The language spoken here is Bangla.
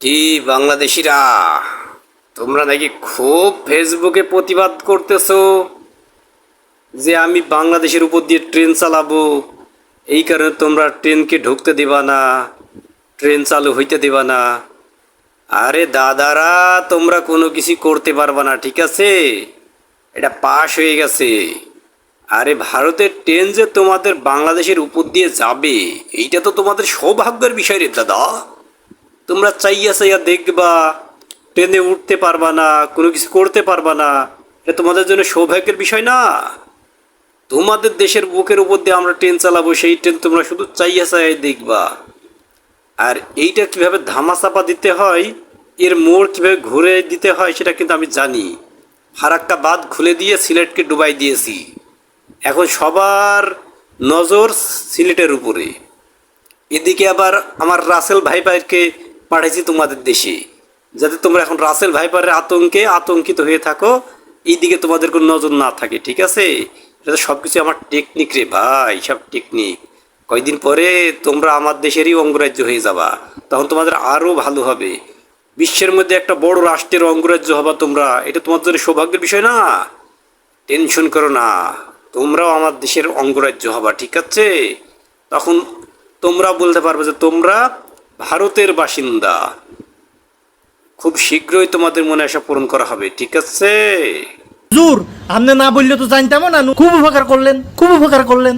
কি বাংলাদেশিরা, তোমরা নাকি খুব ফেসবুকে প্রতিবাদ করতেছো যে আমি বাংলাদেশের উপর দিয়ে ট্রেন চালাবো। এই কারণে তোমরা ট্রেনকে ঢুকতে দিবা না, ট্রেন চালু হইতে দিবা না। আরে দাদারা, তোমরা কোনো কিছু করতে পারবা না, ঠিক আছে? এটা পাশ হয়ে গেছে। আরে ভারতের ট্রেন যে তোমাদের বাংলাদেশের উপর দিয়ে যাবে, এইটা তো তোমাদের সৌভাগ্যের বিষয় রে দাদা। তোমরা চাইয়া চাইয়া দেখবা ট্রেনে উঠতে পারবা না, কোনো কিছু করতে পারবা না। এটা তোমাদের জন্য সৌভাগ্যের বিষয় না। তোমাদের দেশের বুকের উপর দিয়ে আমরা ট্রেন চালাবো, সেই ট্রেন তোমরা শুধু চাইয়া চাইয়া দেখবা। আর এইটা কীভাবে ধামাচাপা দিতে হয়, এর মোড় কীভাবে ঘুরে দিতে হয়, সেটা কিন্তু আমি জানি। ফারাক্কা বাঁধ খুলে দিয়ে সিলেটকে ডুবাই দিয়েছি। এখন সবার নজর সিলেটের উপরে। এদিকে আবার আমার রাসেল ভাইপারকে পাঠাইছি তোমাদের দেশে। যাতে তোমরা এখন রাসেল ভাইপারের আতঙ্কে আতঙ্কিত হয়ে থাকো, এইদিকে তোমাদের কোনো নজর না থাকে, ঠিক আছে? এটা তো সব কিছু আমার টেকনিক রে ভাই, সব টেকনিক কয়দিন পরে তোমরা আমার দেশেরই অঙ্গরাজ্য হয়ে যাবা, তখন তোমাদের আরও ভালো হবে। বিশ্বের মধ্যে একটা বড় রাষ্ট্রের অঙ্গরাজ্য হবা তোমরা, এটা তোমার জন্য সৌভাগ্যের বিষয় না? টেনশন করো না, তোমরাও আমার দেশের অঙ্গরাজ্য হবা, ঠিক আছে? তখন তোমরা বলতে পারবে যে তোমরা ভারতের বাসিন্দা। খুব শীঘ্রই তোমাদের মনে আশা পূরণ করা হবে, ঠিক আছে? জোর আপনি না বললে তো জানতাম না। খুব উপকার করলেন, খুব উপকার করলেন।